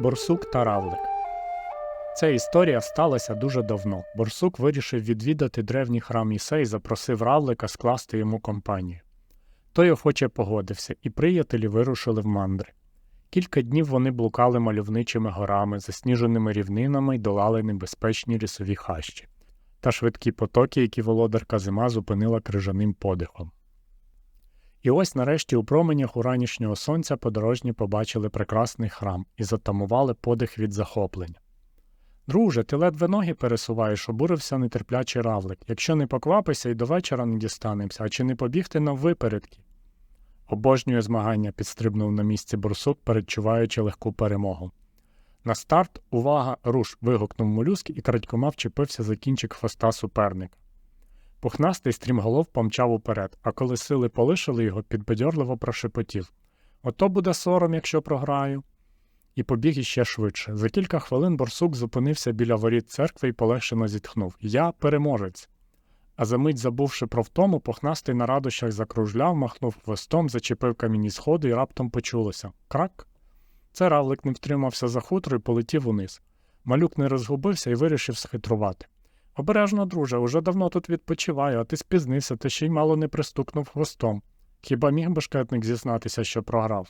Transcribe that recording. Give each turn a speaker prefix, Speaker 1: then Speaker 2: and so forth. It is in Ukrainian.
Speaker 1: Борсук та Равлик. Ця історія сталася дуже давно. Борсук вирішив відвідати древній храм Ісей запросив Равлика скласти йому компанію. Той охоче погодився, і приятелі вирушили в мандри. Кілька днів вони блукали мальовничими горами, засніженими рівнинами й долали небезпечні лісові хащі та швидкі потоки, які володарка зима зупинила крижаним подихом. І ось нарешті у променях уранішнього сонця подорожні побачили прекрасний храм і затамували подих від захоплення. Друже, ти ледве ноги пересуваєш, обурився нетерплячий равлик. Якщо не поквапися і до вечора не дістанемося, а чи не побігти нам випередки? Обожнює змагання, підстрибнув на місці борсук, передчуваючи легку перемогу. На старт, увага, руш. вигукнув молюск і крадькома вчепився за кінчик хвоста суперника. Пухнастий стрімголов помчав уперед, а коли сили полишили його, підбадьорливо прошепотів Ото буде сором, якщо програю. І побіг іще швидше. За кілька хвилин борсук зупинився біля воріт церкви і полегшено зітхнув Я переможець. А за мить, забувши про втому, пухнастий на радощах закружляв, махнув хвостом, зачепив камінні сходи і раптом почулося Крак. Це равлик не втримався за хутро і полетів униз. Малюк не розгубився і вирішив схитрувати. Обережно, друже, уже давно тут відпочиваю, а ти спізнився та ще й мало не пристукнув хвостом. Хіба міг бешкетник зізнатися, що програв?